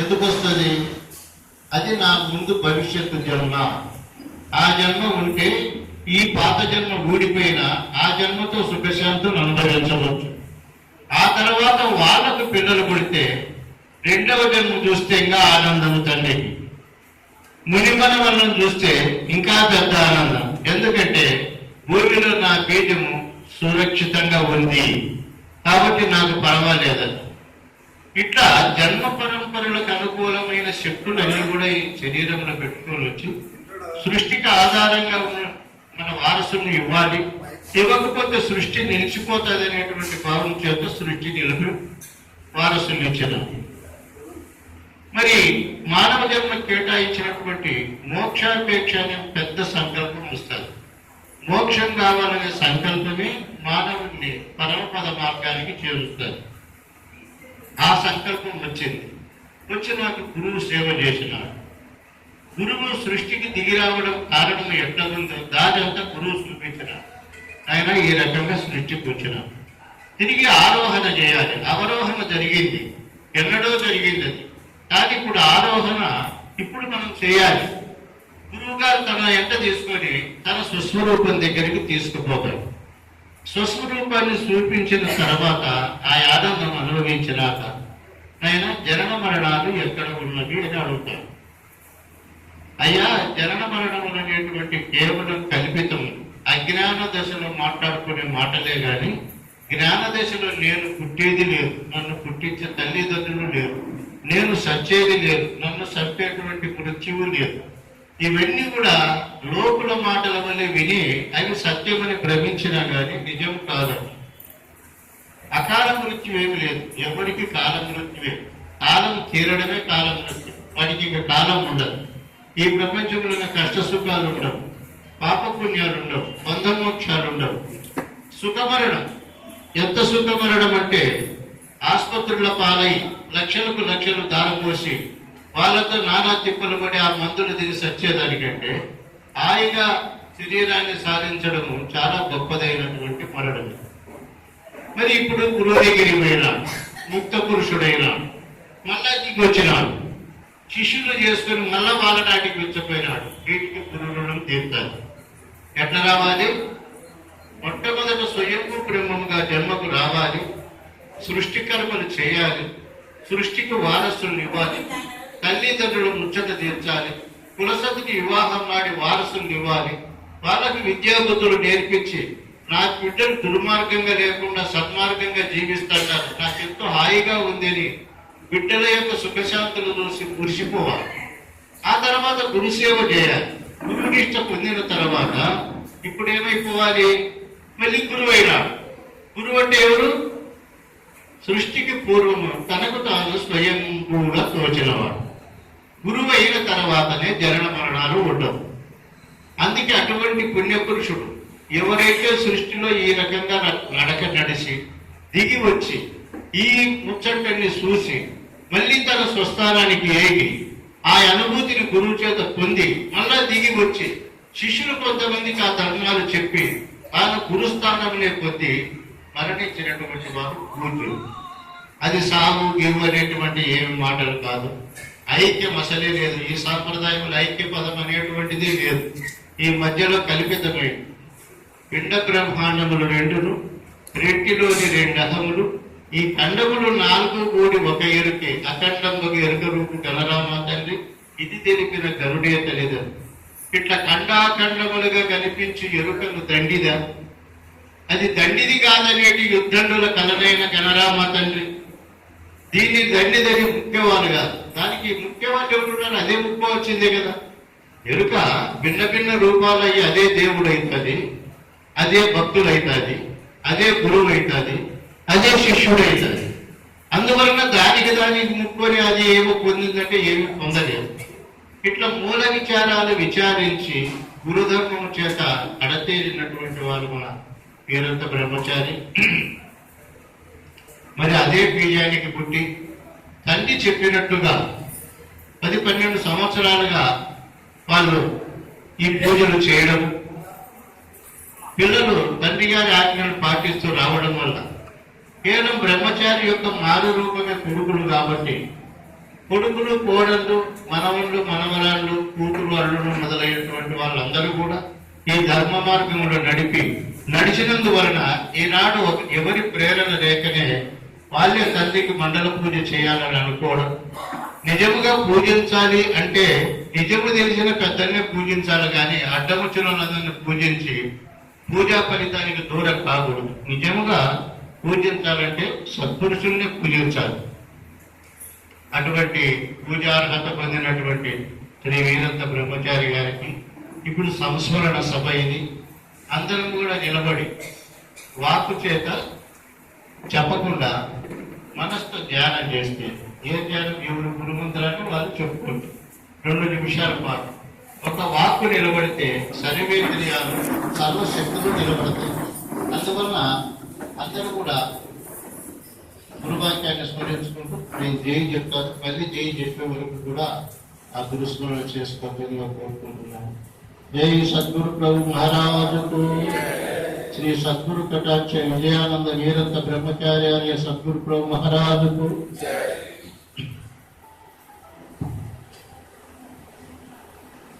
ఎందుకు వస్తుంది అది నా ముందు భవిష్యత్తు జన్మ. ఆ జన్మ ఉంటే ఈ పాత జన్మ ఊడిపోయిన ఆ జన్మతో సుఖశాంతులు అనుభవించవచ్చు. ఆ తర్వాత వాళ్ళకు పిల్లలు పుడితే రెండవ జన్మ చూస్తే ఇంకా ఆనందం తండ్రికి మునిమనవనం చూస్తే ఇంకా పెద్ద ఆనందం. ఎందుకంటే భూమిలో నా బీజము సురక్షితంగా ఉంది. కాబట్టి నాకు పర్వాలేదని ఇట్లా జన్మ పరంపరలకు అనుకూలమైన శక్తులన్నీ కూడా ఈ శరీరంలో పెట్టుకోవచ్చు సృష్టికి ఆధారంగా ఉన్న మన వారసుని ఇవ్వాలి. ఇవ్వకపోతే సృష్టి నిలిచిపోతుంది అనేటువంటి భావం చేత సృష్టి నిలిపి వారసుని ఇచ్చిన మరి మానవ జన్మ కేటాయించినటువంటి మోక్షాపేక్ష అనే పెద్ద సంకల్పం వస్తుంది. మోక్షం కావాలనే సంకల్పమే మానవుడిని పరమపద మార్గానికి చేరుస్తుంది. ఆ సంకల్పం వచ్చింది. వచ్చి నాకు గురువు సేవ చేసినాడు. గురువు సృష్టికి దిగి రావడం కారణం ఎట్లా ఉందో దానంతా గురువు చూపించినాడు. ఆయన ఈ రకంగా సృష్టికి వచ్చినాడు తిరిగి ఆరోహణ చేయాలి. అవరోహణ జరిగింది. ఎన్నడో జరిగింది అది. కానీ ఇప్పుడు ఆరోహణ ఇప్పుడు మనం చేయాలి. గురువు గారు తన ఎంట తీసుకొని తన సుస్వరూపం దగ్గరికి తీసుకుపోతాడు స్వస్వరూపాన్ని చూపించిన తర్వాత ఆ ఆనందం అనుభవించినాక ఆయన జనన మరణాలు ఎక్కడ ఉన్నవి అని అడుగుతారు అయ్యా జనన మరణం అనేటువంటి కేవలం కల్పితం. అజ్ఞాన దశలో మాట్లాడుకునే మాటలే గాని జ్ఞాన దశలో నేను పుట్టేది లేదు నన్ను పుట్టించే తల్లిదండ్రులు లేరు నేను సచ్చేది లేదు నన్ను చంపేటువంటి మృత్యువు లేదు. ఇవన్నీ కూడా లోకుల మాటల వల్లే విని అవి సత్యమని భ్రమించినా కానీ నిజం కాదు. అకాల మృత్యు ఏమి లేదు. ఎవరికి కాలం మృత్యువే. కాలం తీరడమే కాలం మృత్యు వాడికి కాలం ఉండదు. ఈ ప్రపంచంలో ఉన్న కష్ట సుఖాలు ఉండవు. పాపపుణ్యాలు ఉండవు. బంధమోక్షాలు ఉండవు. సుఖమరణం. ఎంత సుఖమరణం అంటే ఆసుపత్రుల పాలై లక్షలకు లక్షలు దారపోసి వాళ్ళతో నానా తిప్పలు పడి ఆ మందులు తిని సచ్చేదానికంటే హాయిగా శరీరాన్ని సాధించడము చాలా గొప్పదైనటువంటి మరణం మరి ఇప్పుడు గురువుగిరి ముక్త పురుషుడైన మళ్ళా దిగి వచ్చినాడు. శిష్యులు చేసుకుని మళ్ళా వాళ్ళ నాటికి వచ్చిపోయినాడు. వీటికి గురువులను తీరుతారు ఎట్లా రావాలి? మొట్టమొదట స్వయంభూ బ్రహ్మముగా జన్మకు రావాలి. సృష్టి కర్మలు చేయాలి. సృష్టికి వారసులు ఇవ్వాలి. తల్లిదండ్రులు ముచ్చట తీర్చాలి. కులసతికి వివాహం నాడి వారసులు ఇవ్వాలి. వాళ్ళకి విద్యాబుద్ధులు నేర్పించి నా బిడ్డలు దుర్మార్గంగా లేకుండా సన్మార్గంగా జీవిస్తాడారు నాకు ఎంతో హాయిగా ఉందని బిడ్డల యొక్క సుఖశాంతులు చూసి మురిసిపోవాలి. ఆ తర్వాత గురుసేవ చేయాలి. గురునిష్ట పొందిన తర్వాత ఇప్పుడు ఏమైపోవాలి మళ్ళీ గురువు అయినాడు గురువు అంటే ఎవరు? సృష్టికి పూర్వము. తనకు తాను స్వయంభూగా తోచినవాడు. గురువు అయిన తర్వాతనే జరణ మరణాలు ఉండవు. అందుకే అటువంటి పుణ్యపురుషుడు ఎవరైతే సృష్టిలో ఈ రకంగా నడక నడిచి దిగి వచ్చి ఈ ముచ్చటని చూసి మళ్ళీ తన స్వస్థానానికి ఏగి ఆ అనుభూతిని గురువు చేత పొంది మళ్ళా దిగి వచ్చి శిష్యులు కొంతమందికి ఆ ధర్మాలు చెప్పి తాను గురుస్థానంలో పొంది మరణించినటువంటి వారు పూజ్యులు. అది సాగు గిరు అనేటువంటి ఏమి మాటలు కాదు. ఐక్యం అసలే లేదు. ఈ సాంప్రదాయంలో ఐక్య పదం అనేటువంటిది లేదు. ఈ మధ్యలో కల్పితమే పిండ బ్రహ్మాండములు రెండును రెట్టిలోని రెండు అహములు ఈ ఖండములు నాలుగు కూడి ఒక ఎరుకే అఖండముకు ఎరుక రూపు గలరామా తండ్రి ఇది తెలిపిన గరుడే తల్లిదండ్రులు ఇట్లా ఖండాఖండములుగా కనిపించి ఎరుకను దండిదా? అది దండిది కాదనేటి యుద్ధండుల కలనైన గణరామ తండ్రి దీన్ని దండిదని ముఖ్యవాళ్ళు కాదు. దానికి ముఖ్యవాళ్ళు ఎవరున్నారు అదే ముఖ్య వచ్చిందే కదా. ఎరుక భిన్న భిన్న రూపాలయ్యి అదే దేవుడు అవుతుంది అదే భక్తులు అవుతుంది అదే గురువు అవుతుంది అదే శిష్యుడు అవుతుంది అందువలన దానికి దానికి ముక్కుని అది ఏమో పొందిందంటే ఏమి పొందలేదు. ఇట్లా మూల విచారాలు విచారించి గురుధర్మం చేత అడతేరినటువంటి వారు మన పేరంత బ్రహ్మచారి. మరి అదే బీజానికి పుట్టి తండ్రి చెప్పినట్టుగా పది పన్నెండు సంవత్సరాలుగా వాళ్ళు ఈ పూజలు చేయడం పిల్లలు తండ్రి గారి ఆజ్ఞలు పాటిస్తూ రావడం వల్ల కేవలం బ్రహ్మచారి యొక్క మారు రూపమే కొడుకులు కాబట్టి కొడుకులు కోడళ్ళు మనవళ్ళు మనవరాళ్ళు కూతురు అల్లుడు మొదలైనటువంటి వాళ్ళందరూ కూడా ఈ ధర్మ మార్గంలో నడిపి నడిచినందువలన ఈనాడు ఒక ఎవరి ప్రేరణ లేకనే బాల్య తల్లికి మండల పూజ చేయాలని అనుకోవడం. నిజముగా పూజించాలి అంటే నిజము తెలిసిన పెద్దల్ని పూజించాలి కానీ అడ్డముచ్చిన పూజించి పూజా ఫలితానికి దూరం కాకూడదు. నిజముగా పూజించాలంటే సత్పురుషుల్ని పూజించాలి. అటువంటి పూజార్హత పొందినటువంటి శ్రీ వీరంత బ్రహ్మచారి గారికి ఇప్పుడు సంస్మరణ సభ ఇది. అందరం కూడా నిలబడి వాక్కు చేత చెప్పకుండా మనసుతో ధ్యానం చేస్తే ఏ ధ్యానం ఎవరు గురుమంత్రాన్ని వాళ్ళు చెప్పుకుంటారు. రెండు నిమిషాల పాటు. ఒక వాక్కు నిలబడితే సర్వేంద్రియాలు సర్వశక్తులు నిలబడతాయి. అందువలన అందరూ కూడా గురువాక్యాన్ని స్మరించుకుంటూ నేను జై చెప్తాను. మళ్ళీ జై చెప్పే వరకు కూడా ఆ గురుస్మరణ చేసుకోవాలని కోరుకుంటున్నాను. జై సద్గురు ప్రభు మహారాజుకు సద్గురు కటాక్ష విజయానంద వీరంత బ్రహ్మచార్య సద్గురు ప్రభు మహారాజుకు.